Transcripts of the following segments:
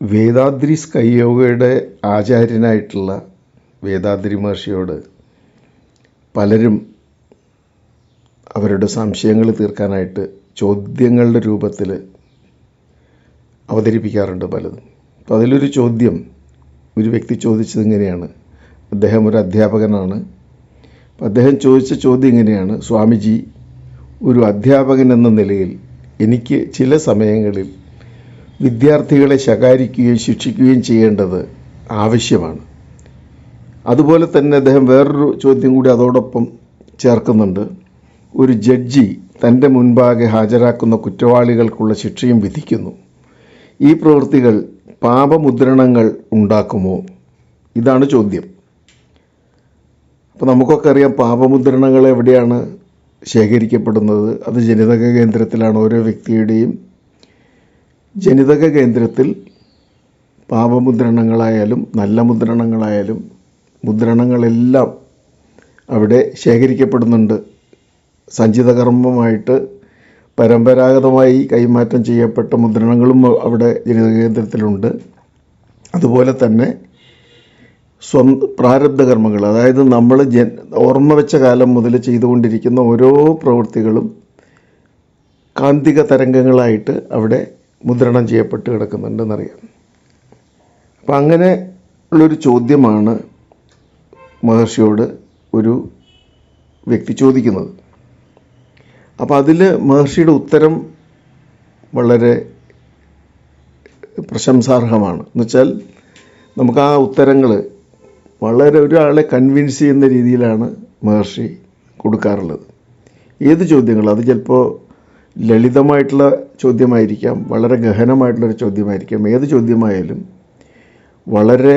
വേദാദ്രി സ്കൈയോഗയുടെ ആചാര്യനായിട്ടുള്ള വേദാദ്രി മഹർഷിയോട് പലരും അവരുടെ സംശയങ്ങൾ തീർക്കാനായിട്ട് ചോദ്യങ്ങളുടെ രൂപത്തിൽ അവതരിപ്പിക്കാറുണ്ട് പലതും. അപ്പോൾ അതിലൊരു ചോദ്യം ഒരു വ്യക്തി ചോദിച്ചത് ഇങ്ങനെയാണ് അദ്ദേഹം ഒരു അധ്യാപകനാണ്. അപ്പം അദ്ദേഹം ചോദിച്ച ചോദ്യം ഇങ്ങനെയാണ് സ്വാമിജി ഒരു അധ്യാപകൻ എന്ന നിലയിൽ എനിക്ക് ചില സമയങ്ങളിൽ വിദ്യാർത്ഥികളെ ശകാരിക്കുകയും ശിക്ഷിക്കുകയും ചെയ്യേണ്ടത് ആവശ്യമാണ്. അതുപോലെ തന്നെ അദ്ദേഹം വേറൊരു ചോദ്യം കൂടി അതോടൊപ്പം ചേർക്കുന്നുണ്ട്. ഒരു ജഡ്ജി തന്റെ മുൻപാകെ ഹാജരാക്കുന്ന കുറ്റവാളികൾക്കുള്ള ശിക്ഷയും വിധിക്കുന്നു. ഈ പ്രവൃത്തികൾ പാപമുദ്രണങ്ങൾ ഉണ്ടാക്കുമോ? ഇതാണ് ചോദ്യം. അപ്പോൾ നമുക്കൊക്കെ അറിയാം പാപമുദ്രണങ്ങൾ എവിടെയാണ് ശേഖരിക്കപ്പെടുന്നത്. അത് ജനിതക കേന്ദ്രത്തിലാണ് ഓരോ വ്യക്തിയുടെയും ജനിതക കേന്ദ്രത്തിൽ പാപമുദ്രണങ്ങളായാലും നല്ല മുദ്രണങ്ങളായാലും മുദ്രണങ്ങളെല്ലാം അവിടെ ശേഖരിക്കപ്പെടുന്നുണ്ട്. സഞ്ചിതകർമ്മമായിട്ട് പരമ്പരാഗതമായി കൈമാറ്റം ചെയ്യപ്പെട്ട മുദ്രണങ്ങളും അവിടെ ജനിതക കേന്ദ്രത്തിലുണ്ട്. അതുപോലെ തന്നെ സ്വന്ത പ്രാരബ്ധ കർമ്മങ്ങൾ അതായത് നമ്മൾ ജ ഓർമ്മ വെച്ച കാലം മുതൽ ചെയ്തുകൊണ്ടിരിക്കുന്ന ഓരോ പ്രവൃത്തികളും കാന്തിക തരംഗങ്ങളായിട്ട് അവിടെ മുദ്രണം ചെയ്യപ്പെട്ട് കിടക്കുന്നുണ്ടെന്നറിയാം. അപ്പം അങ്ങനെ ഉള്ളൊരു ചോദ്യമാണ് മഹർഷിയോട് ഒരു വ്യക്തി ചോദിക്കുന്നത്. അപ്പോൾ അതിൽ മഹർഷിയുടെ ഉത്തരം വളരെ പ്രശംസാർഹമാണ്. എന്നുവെച്ചാൽ നമുക്ക് ആ ഉത്തരങ്ങൾ വളരെ ഒരാളെ കൺവിൻസ് ചെയ്യുന്ന രീതിയിലാണ് മഹർഷി കൊടുക്കാറുള്ളത്. ഏത് ചോദ്യങ്ങൾ അത് ചിലപ്പോൾ ലളിതമായിട്ടുള്ള ചോദ്യമായിരിക്കാം. വളരെ ഗഹനമായിട്ടുള്ളൊരു ചോദ്യമായിരിക്കാം. ഏത് ചോദ്യമായാലും വളരെ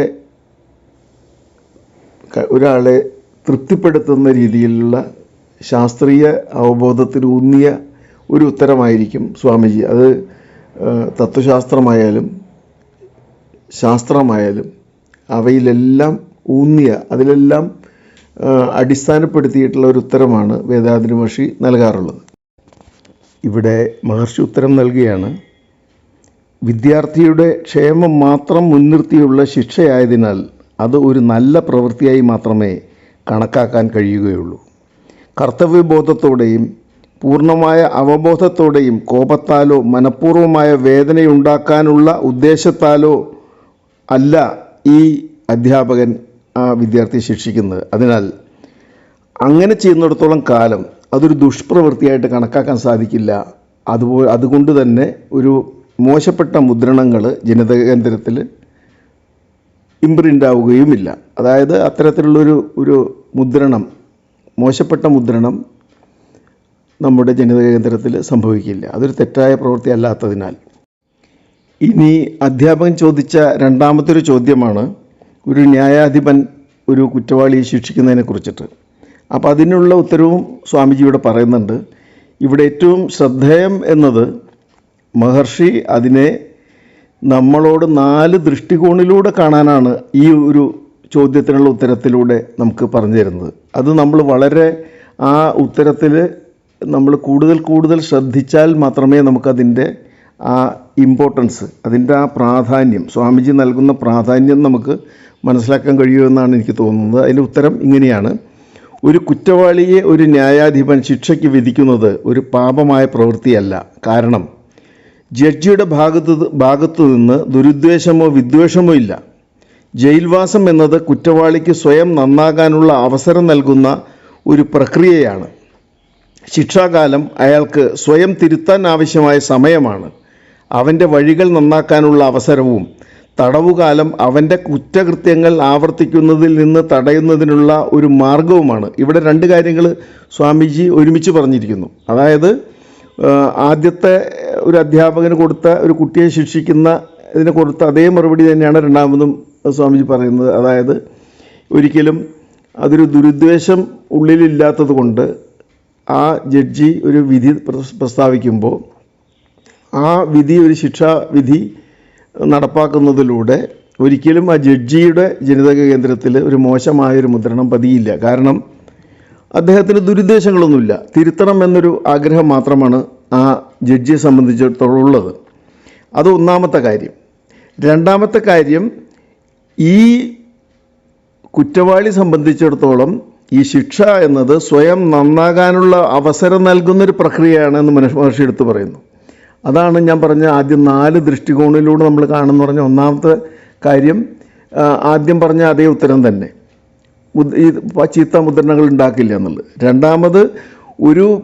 ഒരാളെ തൃപ്തിപ്പെടുത്തുന്ന രീതിയിലുള്ള ശാസ്ത്രീയ അവബോധത്തിൽ ഊന്നിയ ഒരു ഉത്തരമായിരിക്കും സ്വാമിജി. അത് തത്വശാസ്ത്രമായാലും ശാസ്ത്രമായാലും അവയിലെല്ലാം ഊന്നിയ അതിലെല്ലാം അടിസ്ഥാനപ്പെടുത്തിയിട്ടുള്ള ഒരു ഉത്തരമാണ് വേദാദ്രി മഹർഷി നൽകാറുള്ളത്. ഇവിടെ മഹർഷി ഉത്തരം നൽകുകയാണ് വിദ്യാർത്ഥിയുടെ ക്ഷേമം മാത്രം മുൻനിർത്തിയുള്ള ശിക്ഷയായതിനാൽ അത് ഒരു നല്ല പ്രവൃത്തിയായി മാത്രമേ കണക്കാക്കാൻ കഴിയുകയുള്ളൂ. കർത്തവ്യബോധത്തോടെയും പൂർണമായ അവബോധത്തോടെയും കോപത്താലോ മനഃപൂർവമായ വേദനയുണ്ടാക്കാനുള്ള ഉദ്ദേശത്താലോ അല്ല ഈ അധ്യാപകൻ ആ വിദ്യാർത്ഥിയെ ശിക്ഷിക്കുന്നത്. അതിനാൽ അങ്ങനെ ചെയ്യുന്നിടത്തോളം കാലം അതൊരു ദുഷ്പ്രവൃത്തിയായിട്ട് കണക്കാക്കാൻ സാധിക്കില്ല. അതുപോലെ അതുകൊണ്ട് തന്നെ ഒരു മോശപ്പെട്ട മുദ്രണങ്ങൾ ജനിതക കേന്ദ്രത്തിൽ ഇമ്പ്രിന്റ് ആവുകയുമില്ല അതായത് അത്തരത്തിലുള്ളൊരു ഒരു മുദ്രണം മോശപ്പെട്ട മുദ്രണം നമ്മുടെ ജനിതക കേന്ദ്രത്തിൽ സംഭവിക്കില്ല. അതൊരു തെറ്റായ പ്രവൃത്തി അല്ലാത്തതിനാൽ ഇനി അധ്യാപകൻ ചോദിച്ച രണ്ടാമത്തെ ഒരു ചോദ്യമാണ് ഒരു ന്യായാധിപൻ ഒരു കുറ്റവാളിയെ ശിക്ഷിക്കുന്നതിനെ കുറിച്ചിട്ട്. അപ്പോൾ അതിനുള്ള ഉത്തരവും സ്വാമിജി ഇവിടെ പറയുന്നുണ്ട്. ഇവിടെ ഏറ്റവും ശ്രദ്ധേയം എന്നത് മഹർഷി അതിനെ നമ്മളോട് നാല് ദൃഷ്ടികോണിലൂടെ കാണാനാണ് ഈ ഒരു ചോദ്യത്തിനുള്ള ഉത്തരത്തിലൂടെ നമുക്ക് പറഞ്ഞു തരുന്നത്. അത് നമ്മൾ വളരെ ആ ഉത്തരത്തിൽ നമ്മൾ കൂടുതൽ കൂടുതൽ ശ്രദ്ധിച്ചാൽ മാത്രമേ നമുക്കതിന്റെ ആ ഇമ്പോർട്ടൻസ് അതിന്റെ ആ പ്രാധാന്യം സ്വാമിജി നൽകുന്ന പ്രാധാന്യം നമുക്ക് മനസ്സിലാക്കാൻ കഴിയുമെന്നാണ് എനിക്ക് തോന്നുന്നത്. അതിന്റെ ഉത്തരം ഇങ്ങനെയാണ്. ഒരു കുറ്റവാളിയെ ഒരു ന്യായാധിപൻ ശിക്ഷയ്ക്ക് വിധിക്കുന്നത് ഒരു പാപമായ പ്രവൃത്തിയല്ല. കാരണം ജഡ്ജിയുടെ ഭാഗത്ത് ഭാഗത്തു നിന്ന് ദുരുദ്ദേശമോ വിദ്വേഷമോ ഇല്ല. ജയിൽവാസം എന്നത് കുറ്റവാളിക്ക് സ്വയം നന്നാകാനുള്ള അവസരം നൽകുന്ന ഒരു പ്രക്രിയയാണ്. ശിക്ഷാകാലം അയാൾക്ക് സ്വയം തിരുത്താൻ ആവശ്യമായ സമയമാണ്. അവന്റെ വഴികൾ നന്നാക്കാനുള്ള അവസരവും തടവുകാലം അവന്റെ കുറ്റകൃത്യങ്ങൾ ആവർത്തിക്കുന്നതിൽ നിന്ന് തടയുന്നതിനുള്ള ഒരു മാർഗവുമാണ്. ഇവിടെ രണ്ട് കാര്യങ്ങൾ സ്വാമിജി ഒരുമിച്ച് പറഞ്ഞിരിക്കുന്നു. അതായത് ആദ്യത്തെ ഒരു അധ്യാപകന് കൊടുത്ത ഒരു കുട്ടിയെ ശിക്ഷിക്കുന്ന ഇതിന് കൊടുത്ത അതേ മറുപടി തന്നെയാണ് രണ്ടാമതും സ്വാമിജി പറയുന്നത്. അതായത് ഒരിക്കലും അതൊരു ദുരുദ്ദേശം ഉള്ളിലില്ലാത്തത് കൊണ്ട് ആ ജഡ്ജി ഒരു വിധി പ്രസ്താവിക്കുമ്പോൾ ആ വിധി ഒരു ശിക്ഷാ വിധി നടപ്പാക്കുന്നതിലൂടെ ഒരിക്കലും ആ ജഡ്ജിയുടെ ജനിതക കേന്ദ്രത്തിൽ ഒരു മോശമായൊരു മുദ്രണം പതിയില്ല. കാരണം അദ്ദേഹത്തിന് ദുരുദ്ദേശങ്ങളൊന്നുമില്ല. തിരുത്തണം എന്നൊരു ആഗ്രഹം മാത്രമാണ് ആ ജഡ്ജിയെ സംബന്ധിച്ചിടത്തോളം ഉള്ളത്. അത് ഒന്നാമത്തെ കാര്യം. രണ്ടാമത്തെ കാര്യം ഈ കുറ്റവാളി സംബന്ധിച്ചിടത്തോളം ഈ ശിക്ഷ എന്നത് സ്വയം നന്നാകാനുള്ള അവസരം നൽകുന്നൊരു പ്രക്രിയയാണ് എന്ന് മനുഷ്യ മഹർഷി എടുത്തു പറയുന്നു. അതാണ് ഞാൻ പറഞ്ഞ ആദ്യം നാല് ദൃഷ്ടികോണിലൂടെ നമ്മൾ കാണുന്ന പറഞ്ഞ ഒന്നാമത്തെ കാര്യം. ആദ്യം പറഞ്ഞ അതേ ഉത്തരം തന്നെ. ഈ ചീത്ത മുദ്രണകൾ ഉണ്ടാക്കില്ല എന്നുള്ളത്. രണ്ടാമത് ഒരു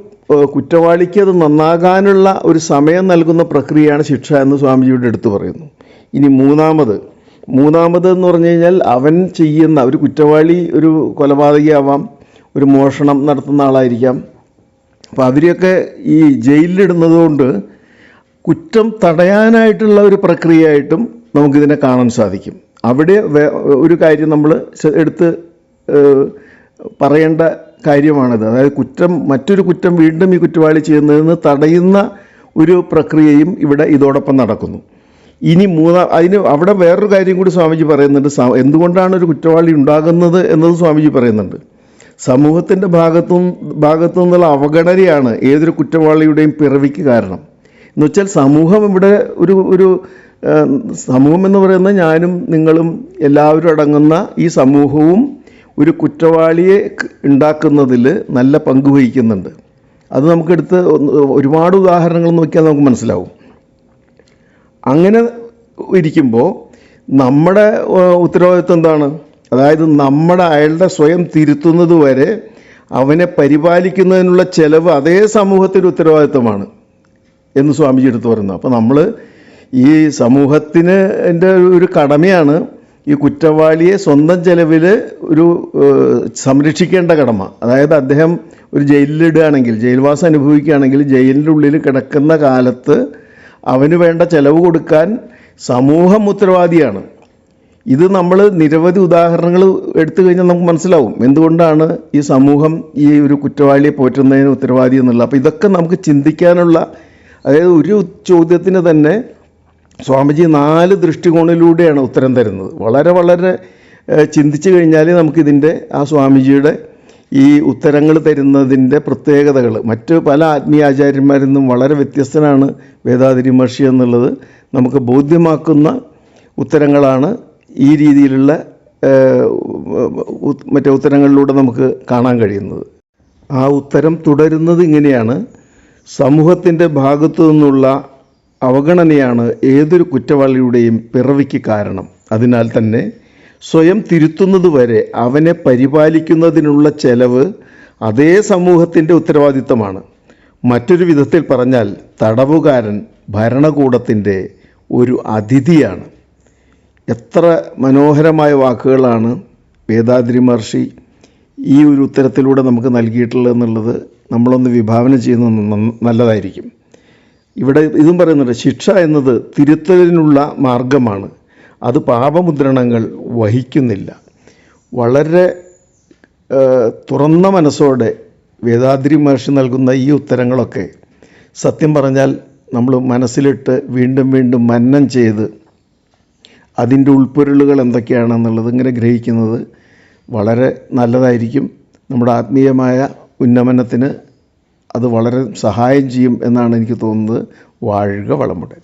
കുറ്റവാളിക്ക് അത് നന്നാകാനുള്ള ഒരു സമയം നൽകുന്ന പ്രക്രിയയാണ് ശിക്ഷ എന്ന് സ്വാമിജിയുടെ എടുത്തു പറയുന്നു. ഇനി മൂന്നാമത് മൂന്നാമത് എന്ന് പറഞ്ഞു കഴിഞ്ഞാൽ അവൻ ചെയ്യുന്ന ഒരു കുറ്റവാളി ഒരു കൊലപാതകയാവാം ഒരു മോഷണം നടത്തുന്ന ആളായിരിക്കാം. അപ്പോൾ അവരെയൊക്കെ ഈ ജയിലിലിടുന്നത് കൊണ്ട് കുറ്റം തടയാനായിട്ടുള്ള ഒരു പ്രക്രിയയായിട്ടും നമുക്കിതിനെ കാണാൻ സാധിക്കും. അവിടെ ഒരു കാര്യം നമ്മൾ എടുത്ത് പറയേണ്ട കാര്യമാണിത്. അതായത് കുറ്റം മറ്റൊരു കുറ്റം വീണ്ടും ഈ കുറ്റവാളി ചെയ്യുന്നതെന്ന് തടയുന്ന ഒരു പ്രക്രിയയും ഇവിടെ ഇതോടൊപ്പം നടക്കുന്നു. ഇനി മൂന്നാ അതിന് അവിടെ വേറൊരു കാര്യം കൂടി സ്വാമിജി പറയുന്നുണ്ട്. എന്തുകൊണ്ടാണ് ഒരു കുറ്റവാളി ഉണ്ടാകുന്നത് എന്നത് സ്വാമിജി പറയുന്നുണ്ട്. സമൂഹത്തിന്റെ ഭാഗത്തു ഭാഗത്തു നിന്നുള്ള അവഗണനയാണ് ഏതൊരു കുറ്റവാളിയുടെയും പിറവിക്ക് കാരണം. എന്ന് വെച്ചാൽ സമൂഹം ഇവിടെ ഒരു ഒരു സമൂഹം എന്ന് പറയുന്നത് ഞാനും നിങ്ങളും എല്ലാവരും അടങ്ങുന്ന ഈ സമൂഹവും ഒരു കുറ്റവാളിയെ ഉണ്ടാക്കുന്നതിൽ നല്ല പങ്ക് വഹിക്കുന്നുണ്ട്. അത് നമുക്കെടുത്ത് ഒരുപാട് ഉദാഹരണങ്ങൾ നോക്കിയാൽ നമുക്ക് മനസ്സിലാവും. അങ്ങനെ ഇരിക്കുമ്പോൾ നമ്മുടെ ഉത്തരവാദിത്വം എന്താണ്? അതായത് നമ്മുടെ അയാളുടെ സ്വയം തിരുത്തുന്നത് വരെ അവനെ പരിപാലിക്കുന്നതിനുള്ള ചെലവ് അതേ സമൂഹത്തിന്റെ ഉത്തരവാദിത്വമാണ്. എന്ന് സ്വാമിജി എടുത്തു പറയുന്നു. അപ്പോൾ നമ്മൾ ഈ സമൂഹത്തിന് എന്റെ ഒരു കടമയാണ് ഈ കുറ്റവാളിയെ സ്വന്തം ചെലവിൽ ഒരു സംരക്ഷിക്കേണ്ട കടമ. അതായത് അദ്ദേഹം ഒരു ജയിലിലിടുകയാണെങ്കിൽ ജയിൽവാസം അനുഭവിക്കുകയാണെങ്കിൽ ജയിലിന്റെ ഉള്ളിൽ കിടക്കുന്ന കാലത്ത് അവന് വേണ്ട ചെലവ് കൊടുക്കാൻ സമൂഹം ഉത്തരവാദിയാണ്. ഇത് നമ്മൾ നിരവധി ഉദാഹരണങ്ങൾ എടുത്തു കഴിഞ്ഞാൽ നമുക്ക് മനസ്സിലാവും. എന്തുകൊണ്ടാണ് ഈ സമൂഹം ഈ ഒരു കുറ്റവാളിയെ പോറ്റുന്നതിന് ഉത്തരവാദി എന്നുള്ളത് അപ്പോൾ ഇതൊക്കെ നമുക്ക് ചിന്തിക്കാനുള്ള അതായത് ഒരു ചോദ്യത്തിന് തന്നെ സ്വാമിജി നാല് ദൃഷ്ടികോണിലൂടെയാണ് ഉത്തരം തരുന്നത്. വളരെ വളരെ ചിന്തിച്ചു കഴിഞ്ഞാൽ നമുക്കിതിന്റെ ആ സ്വാമിജിയുടെ ഈ ഉത്തരങ്ങൾ തരുന്നതിന്റെ പ്രത്യേകതകൾ. മറ്റ് പല ആത്മീയ ആചാര്യന്മാരിൽ നിന്നും വളരെ വ്യത്യസ്തനാണ് വേദാതിരി മഹർഷി എന്നുള്ളത്. നമുക്ക് ബോധ്യമാക്കുന്ന ഉത്തരങ്ങളാണ് ഈ രീതിയിലുള്ള മറ്റേ ഉത്തരങ്ങളിലൂടെ നമുക്ക് കാണാൻ കഴിയുന്നത്. ആ ഉത്തരം തുടരുന്നത് ഇങ്ങനെയാണ്. സമൂഹത്തിന്റെ ഭാഗത്തു നിന്നുള്ള അവഗണനയാണ് ഏതൊരു കുറ്റവാളിയുടെയും പിറവിക്ക് കാരണം. അതിനാൽ തന്നെ സ്വയം തിരുത്തുന്നത് വരെ അവനെ പരിപാലിക്കുന്നതിനുള്ള ചെലവ് അതേ സമൂഹത്തിന്റെ ഉത്തരവാദിത്തമാണ്. മറ്റൊരു വിധത്തിൽ പറഞ്ഞാൽ തടവുകാരൻ ഭരണകൂടത്തിന്റെ ഒരു അതിഥിയാണ്. എത്ര മനോഹരമായ വാക്കുകളാണ് വേദാദ്രി മഹർഷി ഈ ഒരു ഉത്തരത്തിലൂടെ നമുക്ക് നൽകിയിട്ടുള്ളത് എന്നുള്ളത് നമ്മളൊന്ന് വിഭാവന ചെയ്യുന്നത് നല്ലതായിരിക്കും. ഇവിടെ ഇതും പറയുന്നുണ്ട് ശിക്ഷ എന്നത് തിരുത്തലിനുള്ള മാർഗമാണ്. അത് പാപമുദ്രണങ്ങൾ വഹിക്കുന്നില്ല. വളരെ തുറന്ന മനസ്സോടെ വേദാദ്രി മഹർഷി നൽകുന്ന ഈ ഉത്തരങ്ങളൊക്കെ സത്യം പറഞ്ഞാൽ നമ്മൾ മനസ്സിലിട്ട് വീണ്ടും വീണ്ടും മന്നം ചെയ്ത് അതിന്റെ ഉൾപ്പൊരുളുകൾ എന്തൊക്കെയാണെന്നുള്ളത് ഇങ്ങനെ ഗ്രഹിക്കുന്നത് വളരെ നല്ലതായിരിക്കും. നമ്മുടെ ആത്മീയമായ ഉന്നമനത്തിന് അത് വളരെ സഹായം ചെയ്യും എന്നാണ് എനിക്ക് തോന്നുന്നത്. വാഴുക വളമുടെ